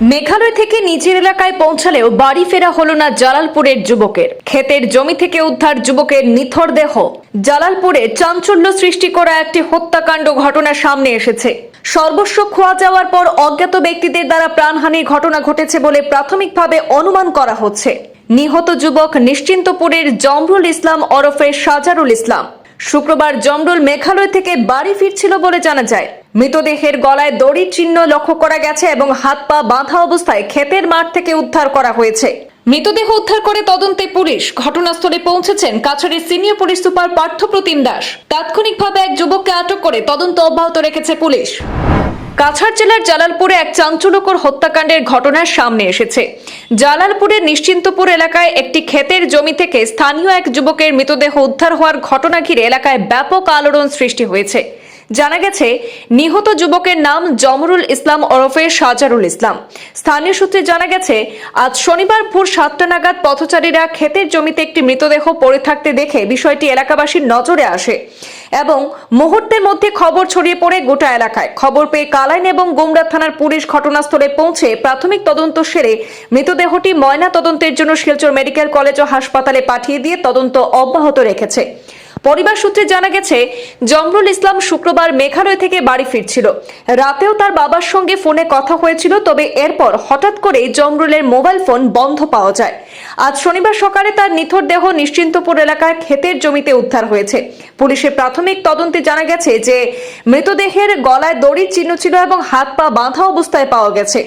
মেঘালয় থেকে নিজের এলাকায় পৌঁছালেও বাড়ি ফেরা হলো না জালালপুরের যুবকের। ক্ষেতের জমি থেকে উদ্ধার যুবকের নিথর দেহ। জালালপুরে চাঞ্চল্য সৃষ্টি করা একটি হত্যাকাণ্ড ঘটনা সামনে এসেছে। সর্বস্ব খোয়া যাওয়ার পর অজ্ঞাত ব্যক্তিদের দ্বারা প্রাণহানির ঘটনা ঘটেছে বলে প্রাথমিকভাবে অনুমান করা হচ্ছে। নিহত যুবক নিশ্চিন্তপুরের জমরুল ইসলাম ওরফে সাজারুল ইসলাম। শুক্রবার জমরুল মেঘালয় থেকে বাড়ি ফিরছিল বলে জানা যায়। মৃতদেহের গলায় দড়ির চিহ্ন লক্ষ্য করা গেছে এবং হাত পা বাঁধা অবস্থায় ক্ষেতের মাঠ থেকে উদ্ধার করা হয়েছে। মৃতদেহ উদ্ধার করে তদন্তে পুলিশ ঘটনাস্থলে পৌঁছেছেন কাছাড়ের senior police super Parthapratim Das. তাৎক্ষণিকভাবে এক যুবককে আটক করে তদন্ত অব্যাহত রেখেছে পুলিশ। কাছাড় জেলার জালালপুরে এক চাঞ্চল্যকর হত্যাকাণ্ডের ঘটনা সামনে এসেছে। জালালপুরের নিশ্চিন্তপুর এলাকায় একটি ক্ষেতের জমি থেকে স্থানীয় এক যুবকের মৃতদেহ উদ্ধার হওয়ার ঘটনা ঘিরে এলাকায় ব্যাপক আলোড়ন সৃষ্টি হয়েছে। জানা গেছে, নিহত যুবকের নাম জমরুল ইসলাম ওরফে সাজারুল ইসলাম। স্থানীয় সূত্রে জানা গেছে, আজ শনিবার ভোর সাতটা নাগাদ পথচারীরা ক্ষেতের জমিতে একটি মৃতদেহ পড়ে থাকতে দেখে বিষয়টি এলাকাবাসীর নজরে আসে। এবং মুহূর্তের মধ্যে খবর ছড়িয়ে পড়ে গোটা এলাকায়। খবর পেয়ে কালাইন এবং গোমরা থানার পুলিশ ঘটনাস্থলে পৌঁছে প্রাথমিক তদন্ত সেরে মৃতদেহটি ময়না তদন্তের জন্য শিলচর মেডিকেল কলেজ ও হাসপাতালে পাঠিয়ে দিয়ে তদন্ত অব্যাহত রেখেছে। পরিবার সূত্রে জানা গেছে, জমরুল ইসলাম শুক্রবার মেঘালয় থেকে বাড়ি ফিরছিল। রাতেও তার বাবার সঙ্গে ফোনে কথা হয়েছিল, তবে এরপর হঠাৎ করে জমরুলের মোবাইল ফোন বন্ধ পাওয়া যায়। আজ শনিবার সকালে তার নিথর দেহ নিশ্চিন্তপুর এলাকার ক্ষেতের জমিতে উদ্ধার হয়েছে। পুলিশের প্রাথমিক তদন্তে জানা গেছে যে, মৃতদেহের গলায় দড়ির চিহ্ন ছিল এবং হাত পা বাঁধা অবস্থায় পাওয়া গেছে।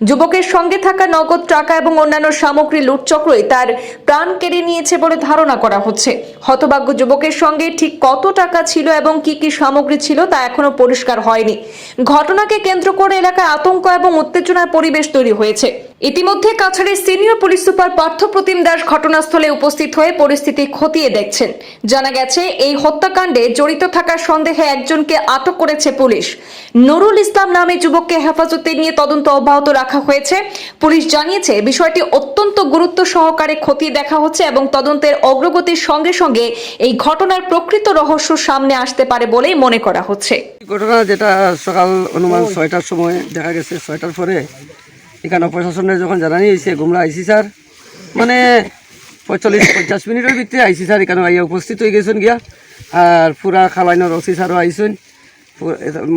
যুবকের সঙ্গে থাকা নগদ টাকা এবং অন্যান্য সামগ্রী লুটচক্রই তার প্রাণ কেড়ে নিয়েছে বলে ধারণা করা হচ্ছে। হতভাগ্য যুবকের সঙ্গে ঠিক কত টাকা ছিল এবং কি কি সামগ্রী ছিল তা এখনও পরিষ্কার হয়নি। ঘটনাকে কেন্দ্র করে এলাকায় আতঙ্ক এবং উত্তেজনার পরিবেশ তৈরি হয়েছে। ইতিমধ্যে কাছাড়ের senior police super Partha Pratim Das ঘটনাস্থলে উপস্থিত হয়ে পরিস্থিতি খতিয়ে দেখছেন। জানা গেছে, এই হত্যাকাণ্ডে জড়িত থাকার সন্দেহে একজনকে আটক করেছে পুলিশ। নুরুল ইসলাম নামে যুবককে হেফাজতে নিয়ে তদন্ত অব্যাহত রাখা হয়েছে। পুলিশ জানিয়েছে, বিষয়টি অত্যন্ত গুরুত্ব সহকারে খতিয়ে দেখা হচ্ছে এবং তদন্তের অগ্রগতির সঙ্গে সঙ্গে এই ঘটনার প্রকৃত রহস্য সামনে আসতে পারে বলেই মনে করা হচ্ছে। ঘটনা যেটা সকাল অনুমান ছয়টার সময় দেখা গেছে, ছয়টার পরে এখানে প্রশাসনের যখন জানানি হয়েছে গুমরা আইসি স্যার। মানে পঁয়তাল্লিশ পঞ্চাশ মিনিটের ভিতরে আইসি স্যার এখানে আইয়া উপস্থিত হয়ে গেছেন গিয়া। আর পুরা খালাইনের ওসি স্যারও আইসেন।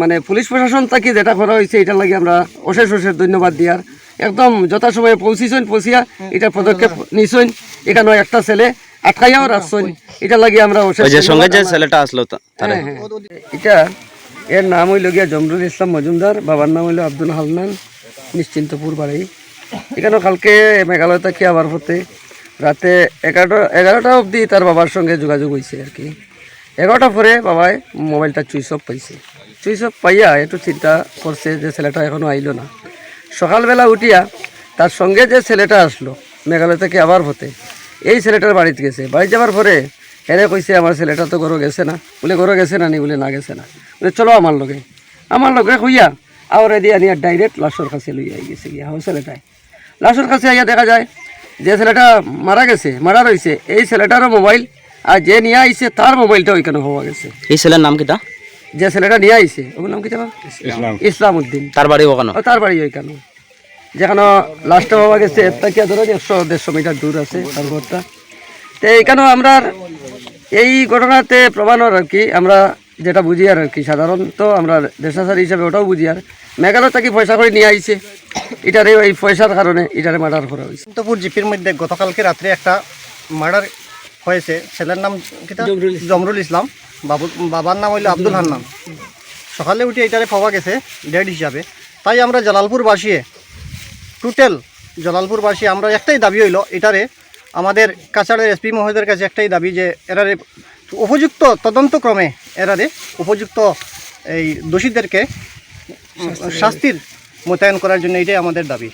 মানে পুলিশ প্রশাসন তাকে যেটা করা হয়েছে এটার লাগে আমরা অশেষ অশেষ ধন্যবাদ দিয়ার। একদম যথাসময়ে পৌঁছিছেন পৌঁছিয়া এটা পদক্ষেপ নিছেন। এখানে একটা ছেলে আটকাইয়াও রাখছেন। এটার লাগে আমরা অশেষ সঙ্গে যে ছেলেটা আসলো হ্যাঁ, হ্যাঁ। এটা এর নাম হইল গিয়া জমরুল ইসলাম মজুমদার বাবার নাম হইল আব্দুল হালনান। নিশ্চিন্তপুর বাড়ি এখানে কালকে মেঘালয় থেকে আবার হতে? রাতে এগারোটা এগারোটা অবধি তার বাবার সঙ্গে যোগাযোগ হয়েছে আর কি। এগারোটা পরে বাবাই মোবাইলটা চুইস অফ পাইছে। চুইস অফ পাইয়া একটু চিন্তা করছে যে ছেলেটা এখনও আইলো না। সকালবেলা উঠিয়া তার সঙ্গে যে ছেলেটা আসলো মেঘালয় থেকে আবার হতে? এই ছেলেটার বাড়িতে গেছে। বাড়ি যাওয়ার পরে এরে কইছে, আমার ছেলেটা তো ঘরে গেছে না। বলে ঘরে গেছে না নি? বলে, না গেছে না। বলে, চলো আমার লগে। আমার লগে হইয়া আবার দিয়ে আনিয়া ডাইরেক্ট লাশর কাছে লইয়া গেছে গিয়া। আমার ছেলেটাই। লাশর কাছে আইয়া দেখা যায় যে ছেলেটা মারা গেছে মারা রয়েছে এই ছেলেটারও মোবাইল আর যে নিয়ে আইছে তার মোবাইলটা ওইখানে হওয়া গেছে। এই ছেলের নাম কিটা যে ছেলেটা নিয়ে আইছে ওর নাম কি জানো ইসলাম। উদ্দিন তার বাড়ি ওখানে? ও তার বাড়ি ওইখানে। যেখানে লাস্টে পাওয়া গেছে এর থেকে ধরো একশো দেড়শো মিটার দূর আছে তার ঘরটা। তো এইখানেও আমরা এই ঘটনাতে প্রমাণর আর কি আমরা যেটা বুঝি আর কি সাধারণত আমরা দেশাচারী হিসাবে ওটাও বুঝি আর। মেঘালয় থেকে পয়সা করে নিয়ে আইছে? এটারে এই পয়সার কারণে এটারে মার্ডার করা হয়েছে। অনন্তপুর জিপির মধ্যে গতকালকে রাত্রে একটা মার্ডার হয়েছে। ছেলের নাম? জমরুল ইসলাম। বাবু বাবার নাম হইল আব্দুল হান্নান। সকালে উঠে এটারে পাওয়া গেছে ডেড হিসাবে। তাই আমরা জালালপুরবাসীয়ে টোটাল জালালপুরবাসী আমরা একটাই দাবি হইল এটারে আমাদের কাছাড়ের এসপি মহোদয়ের কাছে একটাই দাবি যে এরারে উপযুক্ত তদন্তক্রমে এরারে উপযুক্ত এই দোষীদেরকে শাস্তির মোতায়েন করার জন্য এটাই আমাদের দাবি।